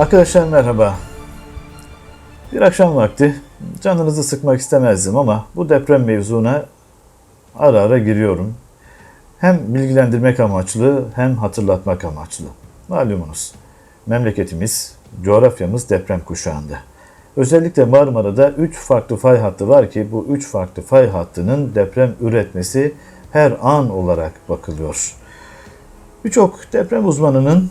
Arkadaşlar merhaba. Bir akşam vakti canınızı sıkmak istemezdim ama bu deprem mevzuna ara ara giriyorum. Hem bilgilendirmek amaçlı hem hatırlatmak amaçlı. Malumunuz memleketimiz, coğrafyamız deprem kuşağında. Özellikle Marmara'da 3 farklı fay hattı var ki bu 3 farklı fay hattının deprem üretmesi her an olarak bakılıyor. Birçok deprem uzmanının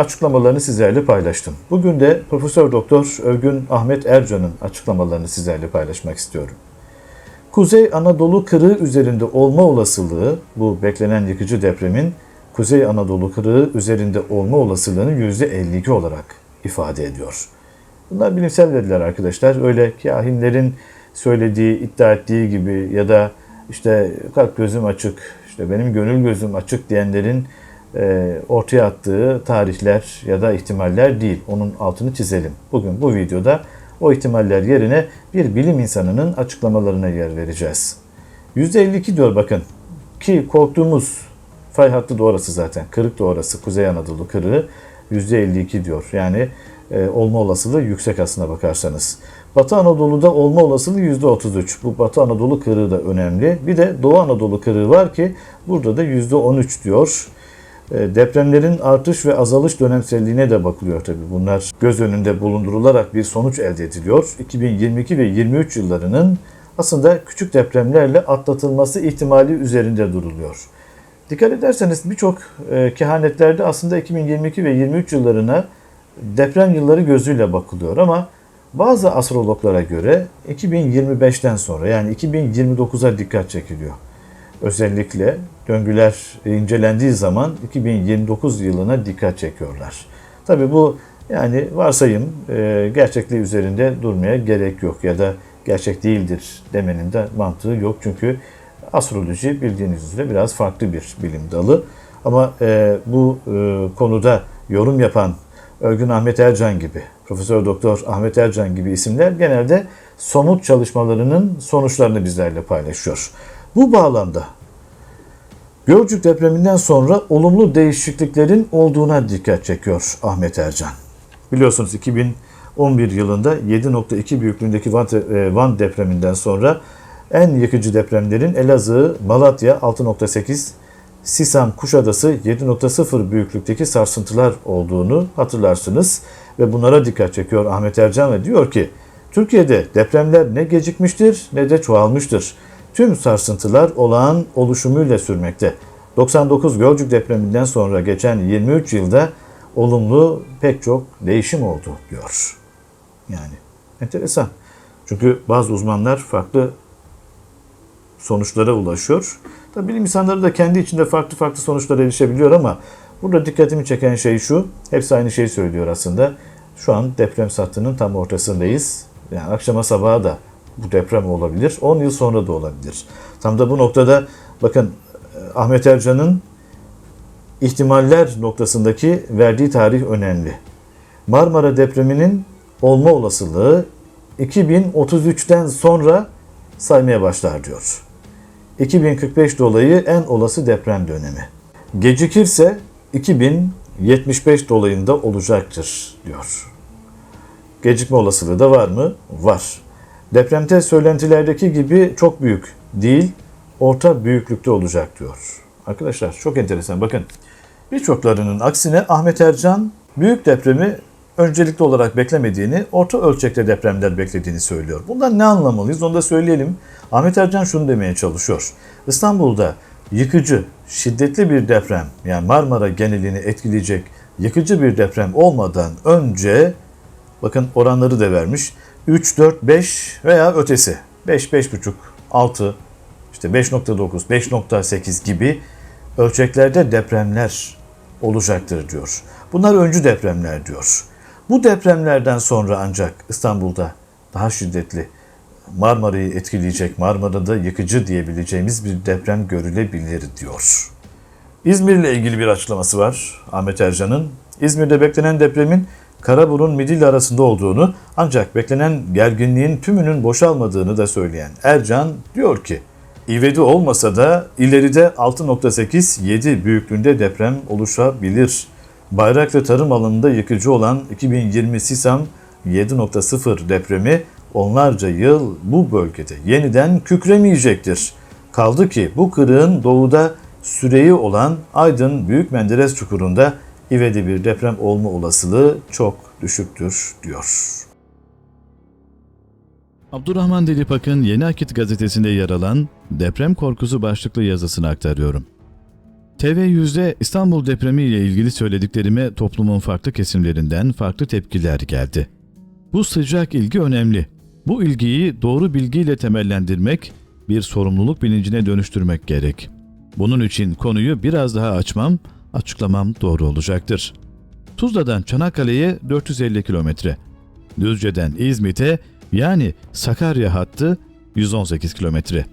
açıklamalarını sizlerle paylaştım. Bugün de Profesör Doktor Övgün Ahmet Ercan'ın açıklamalarını sizlerle paylaşmak istiyorum. Kuzey Anadolu kırığı üzerinde olma olasılığı, bu beklenen yıkıcı depremin Kuzey Anadolu kırığı üzerinde olma olasılığını %52 olarak ifade ediyor. Bunlar bilimsel veriler arkadaşlar. Öyle kahinlerin söylediği, iddia ettiği gibi ya da işte kalp gözüm açık, işte benim gönül gözüm açık diyenlerin e, ortaya attığı tarihler ya da ihtimaller değil. Onun altını çizelim. Bugün bu videoda o ihtimaller yerine bir bilim insanının açıklamalarına yer vereceğiz. %52 diyor bakın ki korktuğumuz fay hattı da zaten. Kırık da. Kuzey Anadolu kırığı %52 diyor. Yani e, olma olasılığı yüksek aslına bakarsanız. Batı Anadolu'da olma olasılığı %33. Bu Batı Anadolu kırığı da önemli. Bir de Doğu Anadolu kırığı var ki burada da %13 diyor. E, Depremlerin artış ve azalış dönemselliğine de bakılıyor tabi. Bunlar göz önünde bulundurularak bir sonuç elde ediliyor. 2022 ve 23 yıllarının aslında küçük depremlerle atlatılması ihtimali üzerinde duruluyor. Dikkat ederseniz birçok e, kehanetlerde aslında 2022 ve 23 yıllarına deprem yılları gözüyle bakılıyor ama bazı astrologlara göre 2025'ten sonra yani 2029'a dikkat çekiliyor. Özellikle döngüler incelendiği zaman 2029 yılına dikkat çekiyorlar. Tabi bu yani varsayım e, gerçekliği üzerinde durmaya gerek yok ya da gerçek değildir demenin de mantığı yok. Çünkü astroloji bildiğiniz üzere biraz farklı bir bilim dalı. Ama e, bu e, konuda yorum yapan Örgün Ahmet Ercan gibi, Profesör Doktor Ahmet Ercan gibi isimler genelde somut çalışmalarının sonuçlarını bizlerle paylaşıyor. Bu bağlamda Gölcük depreminden sonra olumlu değişikliklerin olduğuna dikkat çekiyor Ahmet Ercan. Biliyorsunuz 2011 yılında 7.2 büyüklüğündeki Van, e, Van depreminden sonra en yıkıcı depremlerin Elazığ, Malatya 6.8, Sisam, Kuşadası 7.0 büyüklükteki sarsıntılar olduğunu hatırlarsınız. Ve bunlara dikkat çekiyor Ahmet Ercan ve diyor ki Türkiye'de depremler ne gecikmiştir ne de çoğalmıştır. Tüm sarsıntılar olağan oluşumuyla sürmekte. 99 Gölcük depreminden sonra geçen 23 yılda olumlu pek çok değişim oldu diyor. Yani enteresan. Çünkü bazı uzmanlar farklı sonuçlara ulaşıyor. Tabii bilim insanları da kendi içinde farklı farklı sonuçlara erişebiliyor ama burada dikkatimi çeken şey şu. Hepsi aynı şeyi söylüyor aslında. Şu an deprem sattığının tam ortasındayız. Yani akşama sabaha da bu deprem olabilir. 10 yıl sonra da olabilir. Tam da bu noktada bakın Ahmet Ercan'ın ihtimaller noktasındaki verdiği tarih önemli. Marmara depreminin olma olasılığı 2033'ten sonra saymaya başlar diyor. 2045 dolayı en olası deprem dönemi. Gecikirse 2075 dolayında olacaktır diyor. Gecikme olasılığı da var mı? Var. Depremte söylentilerdeki gibi çok büyük değil, orta büyüklükte olacak diyor. Arkadaşlar çok enteresan bakın. Birçoklarının aksine Ahmet Ercan büyük depremi öncelikli olarak beklemediğini, orta ölçekte depremler beklediğini söylüyor. Bundan ne anlamalıyız onu da söyleyelim. Ahmet Ercan şunu demeye çalışıyor. İstanbul'da yıkıcı, şiddetli bir deprem yani Marmara genelini etkileyecek yıkıcı bir deprem olmadan önce bakın oranları da vermiş. 3, 4, 5 veya ötesi 5, 5,5, 6, işte 5.9, 5.8 gibi ölçeklerde depremler olacaktır diyor. Bunlar öncü depremler diyor. Bu depremlerden sonra ancak İstanbul'da daha şiddetli Marmara'yı etkileyecek, Marmara'da yıkıcı diyebileceğimiz bir deprem görülebilir diyor. İzmir ile ilgili bir açıklaması var Ahmet Ercan'ın. İzmir'de beklenen depremin Karaburun Midilli arasında olduğunu ancak beklenen gerginliğin tümünün boşalmadığını da söyleyen Ercan diyor ki İvedi olmasa da ileride 6.8-7 büyüklüğünde deprem oluşabilir. Bayraklı tarım alanında yıkıcı olan 2020 Sisam 7.0 depremi onlarca yıl bu bölgede yeniden kükremeyecektir. Kaldı ki bu kırığın doğuda süreyi olan Aydın Büyük Menderes Çukuru'nda ivedi bir deprem olma olasılığı çok düşüktür diyor. Abdurrahman Dilipak'ın Yeni Akit gazetesinde yer alan Deprem Korkusu başlıklı yazısını aktarıyorum. TV100'de İstanbul depremi ile ilgili söylediklerime toplumun farklı kesimlerinden farklı tepkiler geldi. Bu sıcak ilgi önemli. Bu ilgiyi doğru bilgiyle temellendirmek, bir sorumluluk bilincine dönüştürmek gerek. Bunun için konuyu biraz daha açmam, açıklamam doğru olacaktır. Tuzla'dan Çanakkale'ye 450 kilometre. Düzce'den İzmit'e yani Sakarya hattı 118 kilometre.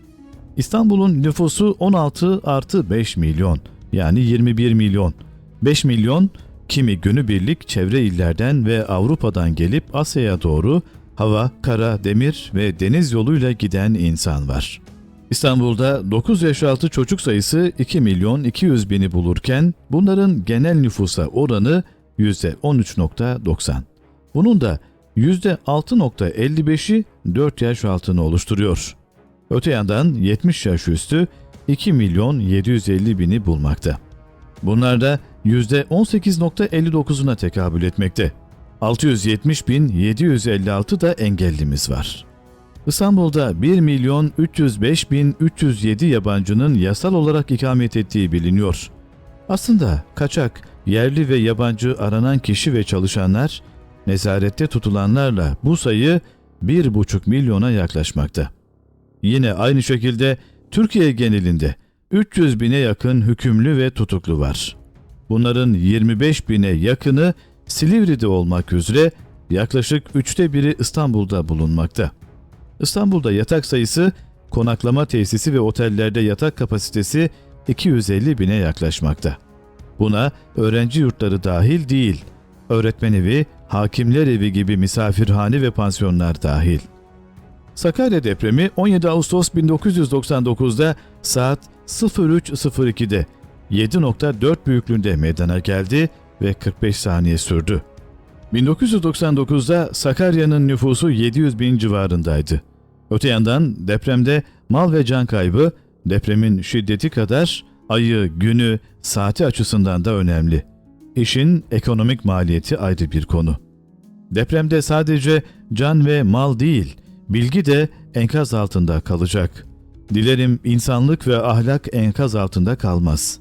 İstanbul'un nüfusu 16 artı 5 milyon yani 21 milyon. 5 milyon kimi günübirlik çevre illerden ve Avrupa'dan gelip Asya'ya doğru hava, kara, demir ve deniz yoluyla giden insan var. İstanbul'da 9 yaş altı çocuk sayısı 2 milyon 200 bini bulurken bunların genel nüfusa oranı %13.90. Bunun da %6.55'i 4 yaş altını oluşturuyor. Öte yandan 70 yaş üstü 2 milyon 750 bini bulmakta. Bunlar da %18.59'una tekabül etmekte. 670 bin 756 da engellimiz var. İstanbul'da 1 milyon 305 bin 307 yabancının yasal olarak ikamet ettiği biliniyor. Aslında kaçak, yerli ve yabancı aranan kişi ve çalışanlar nezarette tutulanlarla bu sayı 1,5 milyona yaklaşmakta. Yine aynı şekilde Türkiye genelinde 300 bine yakın hükümlü ve tutuklu var. Bunların 25 bine yakını Silivri'de olmak üzere yaklaşık üçte biri İstanbul'da bulunmakta. İstanbul'da yatak sayısı, konaklama tesisi ve otellerde yatak kapasitesi 250 bine yaklaşmakta. Buna öğrenci yurtları dahil değil, öğretmen evi, hakimler evi gibi misafirhane ve pansiyonlar dahil. Sakarya depremi 17 Ağustos 1999'da saat 03.02'de 7.4 büyüklüğünde meydana geldi ve 45 saniye sürdü. 1999'da Sakarya'nın nüfusu 700 bin civarındaydı. Öte yandan depremde mal ve can kaybı depremin şiddeti kadar ayı, günü, saati açısından da önemli. İşin ekonomik maliyeti ayrı bir konu. Depremde sadece can ve mal değil, bilgi de enkaz altında kalacak. Dilerim insanlık ve ahlak enkaz altında kalmaz.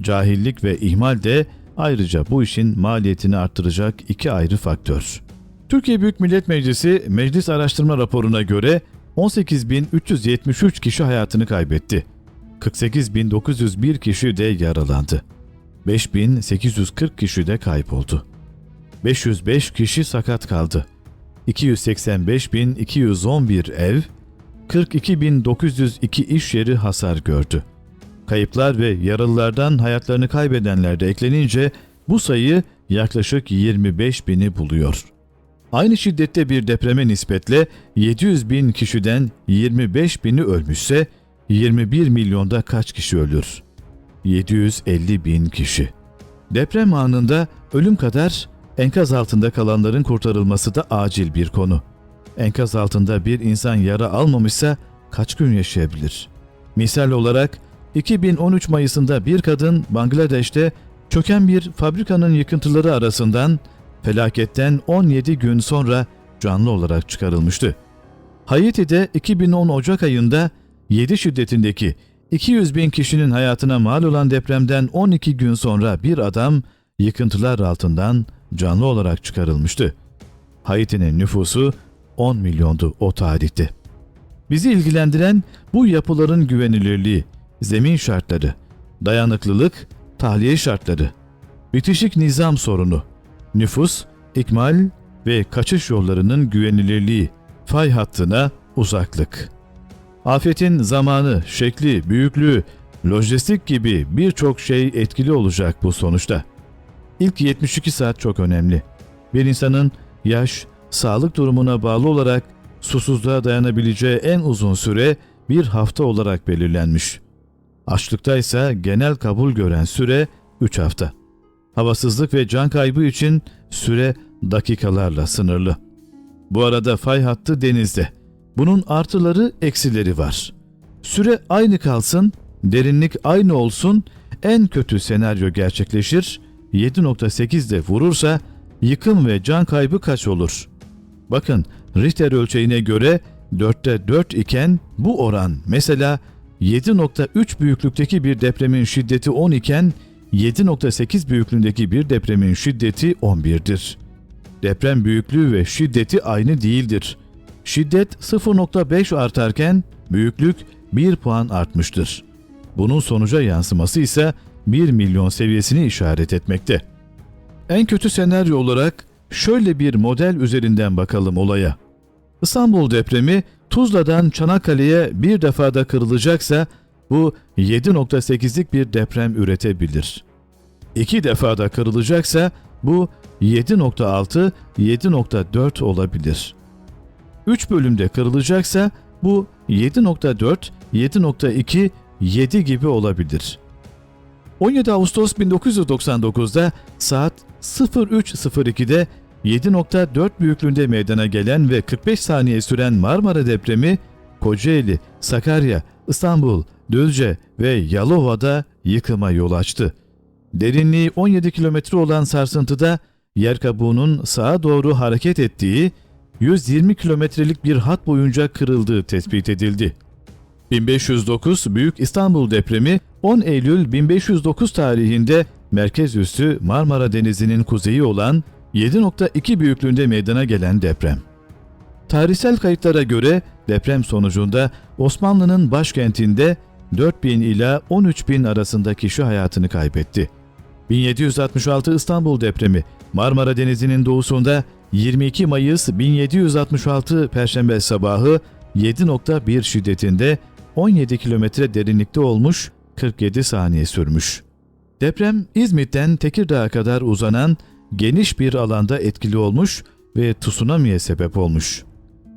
Cahillik ve ihmal de ayrıca bu işin maliyetini arttıracak iki ayrı faktör. Türkiye Büyük Millet Meclisi Meclis Araştırma Raporu'na göre 18.373 kişi hayatını kaybetti. 48.901 kişi de yaralandı. 5840 kişi de kayboldu. 505 kişi sakat kaldı. 285.211 ev, 42.902 iş yeri hasar gördü. Kayıplar ve yaralılardan hayatlarını kaybedenler de eklenince bu sayı yaklaşık 25 bini buluyor. Aynı şiddette bir depreme nispetle 700 bin kişiden 25 bini ölmüşse 21 milyonda kaç kişi ölür? 750 bin kişi. Deprem anında ölüm kadar enkaz altında kalanların kurtarılması da acil bir konu. Enkaz altında bir insan yara almamışsa kaç gün yaşayabilir? Misal olarak 2013 Mayıs'ında bir kadın Bangladeş'te çöken bir fabrikanın yıkıntıları arasından felaketten 17 gün sonra canlı olarak çıkarılmıştı. Haiti'de 2010 Ocak ayında 7 şiddetindeki 200 bin kişinin hayatına mal olan depremden 12 gün sonra bir adam yıkıntılar altından canlı olarak çıkarılmıştı. Haiti'nin nüfusu 10 milyondu o tarihte. Bizi ilgilendiren bu yapıların güvenilirliği, zemin şartları, dayanıklılık, tahliye şartları, bitişik nizam sorunu, nüfus, ikmal ve kaçış yollarının güvenilirliği, fay hattına uzaklık. Afetin zamanı, şekli, büyüklüğü, lojistik gibi birçok şey etkili olacak bu sonuçta. İlk 72 saat çok önemli. Bir insanın yaş, sağlık durumuna bağlı olarak susuzluğa dayanabileceği en uzun süre bir hafta olarak belirlenmiş. Açlıkta ise genel kabul gören süre 3 hafta. havasızlık ve can kaybı için süre dakikalarla sınırlı. Bu arada fay hattı denizde. Bunun artıları eksileri var. Süre aynı kalsın, derinlik aynı olsun, en kötü senaryo gerçekleşir, 7.8 de vurursa yıkım ve can kaybı kaç olur? Bakın Richter ölçeğine göre 4'te 4 iken bu oran mesela 7.3 büyüklükteki bir depremin şiddeti 10 iken 7.8 büyüklüğündeki bir depremin şiddeti 11'dir. Deprem büyüklüğü ve şiddeti aynı değildir. Şiddet 0.5 artarken büyüklük 1 puan artmıştır. Bunun sonuca yansıması ise 1 milyon seviyesini işaret etmekte. En kötü senaryo olarak şöyle bir model üzerinden bakalım olaya. İstanbul depremi Tuzla'dan Çanakkale'ye bir defada kırılacaksa bu 7.8'lik bir deprem üretebilir. İki defada kırılacaksa bu 7.6, 7.4 olabilir. 3 bölümde kırılacaksa bu 7.4, 7.2, 7 gibi olabilir. 17 Ağustos 1999'da saat 03.02'de 7.4 büyüklüğünde meydana gelen ve 45 saniye süren Marmara depremi Kocaeli, Sakarya, İstanbul, Düzce ve Yalova'da yıkıma yol açtı. Derinliği 17 kilometre olan sarsıntıda yer kabuğunun sağa doğru hareket ettiği 120 kilometrelik bir hat boyunca kırıldığı tespit edildi. 1509 Büyük İstanbul depremi 10 Eylül 1509 tarihinde merkez üssü Marmara Denizi'nin kuzeyi olan 7.2 büyüklüğünde meydana gelen deprem. Tarihsel kayıtlara göre deprem sonucunda Osmanlı'nın başkentinde 4000 ila 13000 arasında kişi hayatını kaybetti. 1766 İstanbul depremi Marmara Denizi'nin doğusunda 22 Mayıs 1766 Perşembe sabahı 7.1 şiddetinde 17 kilometre derinlikte olmuş 47 saniye sürmüş. Deprem İzmit'ten Tekirdağ'a kadar uzanan geniş bir alanda etkili olmuş ve tsunami'ye sebep olmuş.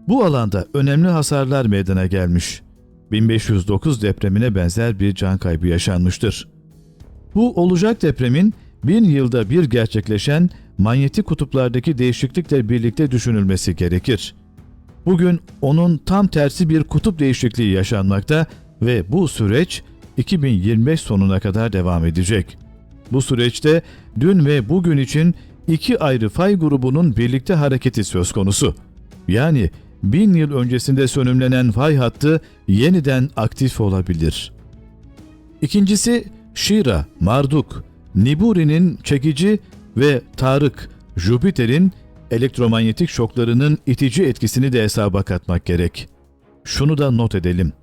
Bu alanda önemli hasarlar meydana gelmiş. 1509 depremine benzer bir can kaybı yaşanmıştır. Bu olacak depremin bin yılda bir gerçekleşen manyetik kutuplardaki değişiklikle birlikte düşünülmesi gerekir. Bugün onun tam tersi bir kutup değişikliği yaşanmakta ve bu süreç 2025 sonuna kadar devam edecek. Bu süreçte dün ve bugün için iki ayrı fay grubunun birlikte hareketi söz konusu. Yani bin yıl öncesinde sönümlenen fay hattı yeniden aktif olabilir. İkincisi Şira, Marduk, Niburi'nin çekici ve Tarık, Jüpiter'in elektromanyetik şoklarının itici etkisini de hesaba katmak gerek. Şunu da not edelim.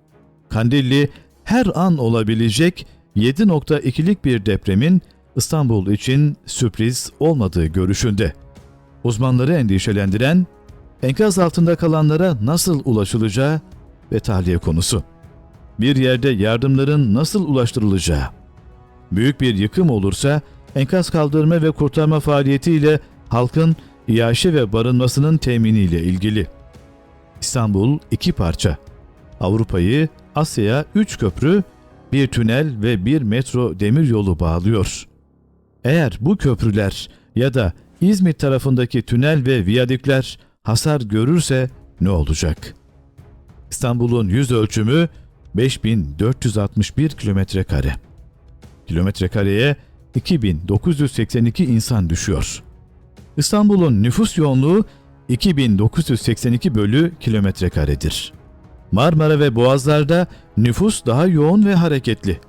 Kandilli her an olabilecek 7.2'lik bir depremin İstanbul için sürpriz olmadığı görüşünde. Uzmanları endişelendiren enkaz altında kalanlara nasıl ulaşılacağı ve tahliye konusu. Bir yerde yardımların nasıl ulaştırılacağı. Büyük bir yıkım olursa enkaz kaldırma ve kurtarma faaliyetiyle halkın iaşe ve barınmasının teminiyle ilgili. İstanbul iki parça. Avrupa'yı Asya'ya üç köprü, bir tünel ve bir metro demiryolu bağlıyor. Eğer bu köprüler ya da İzmit tarafındaki tünel ve viyadükler hasar görürse ne olacak? İstanbul'un yüz ölçümü 5461 kilometre kare. Kilometre kareye 2982 insan düşüyor. İstanbul'un nüfus yoğunluğu 2982 bölü kilometre karedir. Marmara ve Boğazlar'da nüfus daha yoğun ve hareketli.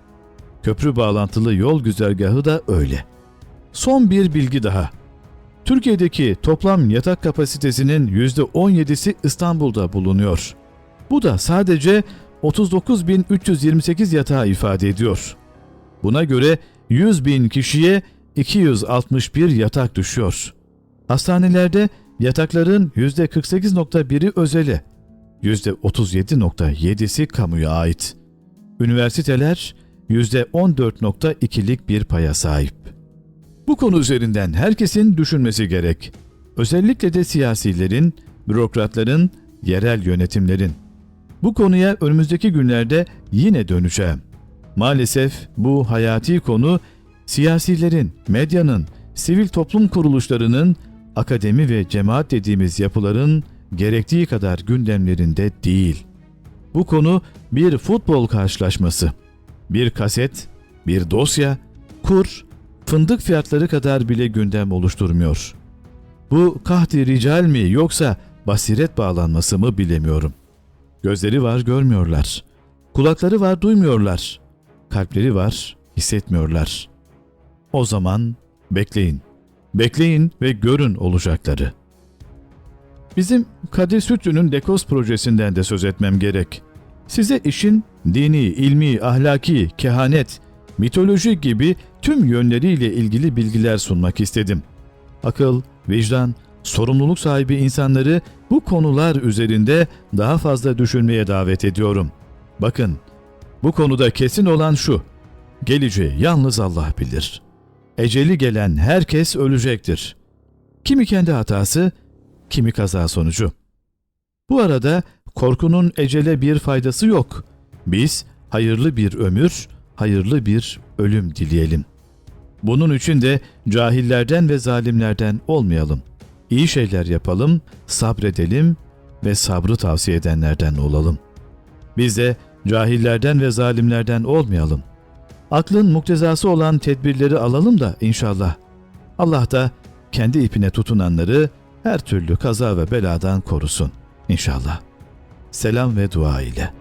Köprü bağlantılı yol güzergahı da öyle. Son bir bilgi daha. Türkiye'deki toplam yatak kapasitesinin %17'si İstanbul'da bulunuyor. Bu da sadece 39.328 yatağı ifade ediyor. Buna göre 100 bin kişiye 261 yatak düşüyor. Hastanelerde yatakların %48.1'i özele, %37.7'si kamuya ait. Üniversiteler %14.2'lik bir paya sahip. Bu konu üzerinden herkesin düşünmesi gerek. Özellikle de siyasilerin, bürokratların, yerel yönetimlerin. Bu konuya önümüzdeki günlerde yine döneceğim. Maalesef bu hayati konu siyasilerin, medyanın, sivil toplum kuruluşlarının, akademi ve cemaat dediğimiz yapıların gerektiği kadar gündemlerinde değil. Bu konu bir futbol karşılaşması. Bir kaset, bir dosya, kur, fındık fiyatları kadar bile gündem oluşturmuyor. Bu kahti rical mi yoksa basiret bağlanması mı bilemiyorum. Gözleri var görmüyorlar. Kulakları var duymuyorlar. Kalpleri var hissetmiyorlar. O zaman bekleyin. Bekleyin ve görün olacakları. Bizim Kadir Sütlü'nün Dekos projesinden de söz etmem gerek. Size işin dini, ilmi, ahlaki, kehanet, mitoloji gibi tüm yönleriyle ilgili bilgiler sunmak istedim. Akıl, vicdan, sorumluluk sahibi insanları bu konular üzerinde daha fazla düşünmeye davet ediyorum. Bakın, bu konuda kesin olan şu. Geleceği yalnız Allah bilir. Eceli gelen herkes ölecektir. Kimi kendi hatası, kimi kaza sonucu. Bu arada korkunun ecele bir faydası yok. Biz hayırlı bir ömür, hayırlı bir ölüm dileyelim. Bunun için de cahillerden ve zalimlerden olmayalım. İyi şeyler yapalım, sabredelim ve sabrı tavsiye edenlerden olalım. Biz de cahillerden ve zalimlerden olmayalım. Aklın muktezası olan tedbirleri alalım da inşallah. Allah da kendi ipine tutunanları her türlü kaza ve beladan korusun inşallah. Selam ve dua ile.